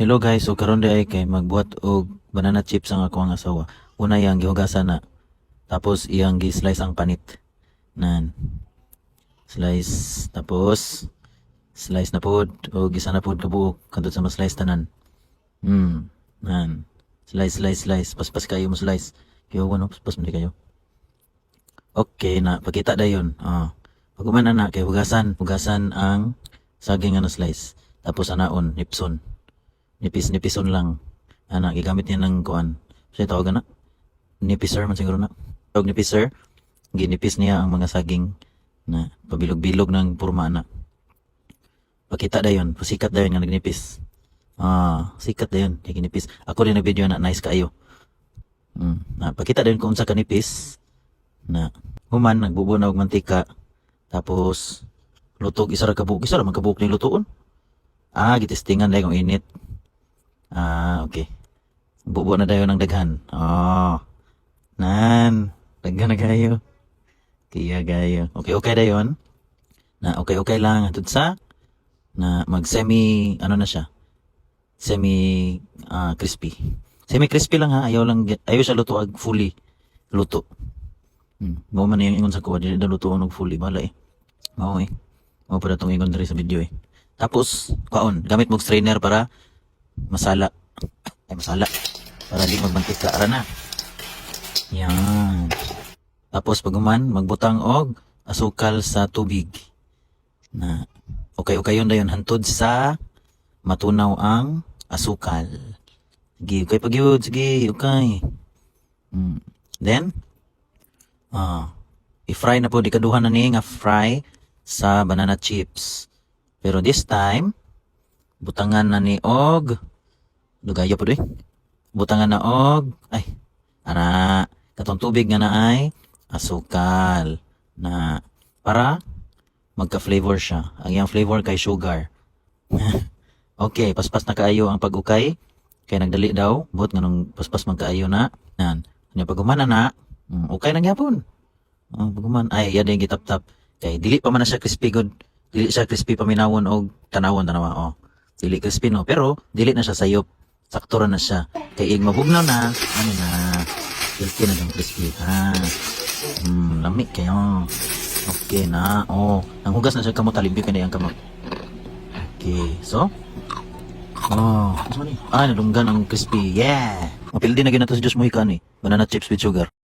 Hello guys, so karon ay kay magbuhat og banana chips ang ako ang asawa. Una yang gihugasan na. Tapos iyang gi-slice ang panit. Nan. Slice tapos slice na pod o gisa na pod kabuok kadto sa ma-slice tanan. Hmm. Nan. Slice slice slice paspas kayo mo slice. Kaya wano paspas mo kayo. Okay na pakita dayon. Ah. Pag na kay hugasan, hugasan ang saging nga na slice. Tapos anaon, nipson nipis-nipison lang. Ana, gigamit niya ng kuan. Siya tawag na? Nipiser man siguro na. Tawag nipiser. Ginipis niya ang mga saging na pabilog-bilog ng purma na. Pakita dayon, pasikat dayon nga nagnipis. Ah, sikat dayon, kay ginipis. Ako din nag-video na nice kaayo. Mm, na pakita dayon kung unsa kanipis na human nagbubo na og mantika tapos lutog isa ra kabuk isa ra ni lutuon. Ah, gitistingan dahil kung init. Ah, okay. Bubo na dayo ng daghan. Oh. Nan. Daghan na kayo. Kaya gayo. Okay, okay dayon. Na okay, okay lang. Hatod sa na mag semi, ano na siya? Semi ah, crispy. Semi crispy lang ha. Ayaw lang, ayaw siya luto ag fully luto. Hmm. Mao man yung ingon sa kuha. Dili luto og fully. Bala eh. Mao eh. Mao pa na itong ingon diri sa video eh. Tapos, kaon, gamit mo strainer para masala. Ay, masala. Para di magmantika. Ara na. Yan. Tapos, paguman, magbutang og asukal sa tubig. Na, okay, okay yun dayon hantod sa matunaw ang asukal. Sige, okay pag. Sige, okay. Mm. Then, ah, i-fry na po, di kaduhan na ni nga fry sa banana chips. Pero this time, butangan na ni og lugayo po doy. Butangan na og ay ana katong tubig nga na ay asukal na para magka-flavor siya. Ang iyang flavor kay sugar. okay, paspas na kaayo ang pag-ukay. Kay nagdali daw, buot nga nung paspas magkaayo na. Yan. Ano pagumana na, mm, okay na gyapon. Oh, paguman ay yan yung gitap-tap. Kay dili pa man na siya crispy good. Dili siya crispy paminawon og tanawon tanawa oh. Dili crispy no, pero dili na siya sayop. Sakto ra na siya. Kay ig mabugnaw na, ano na, crispy na yung crispy. Ha. Hmm, lamig kayo. Okay na. Oh, ang hugas na siya kamot talimbi ka na yung kamot. Okay, so Oh? Ah, nadunggan ang crispy. Yeah. Mapildi na ginato sa Diyos mo ikan eh. Banana chips with sugar.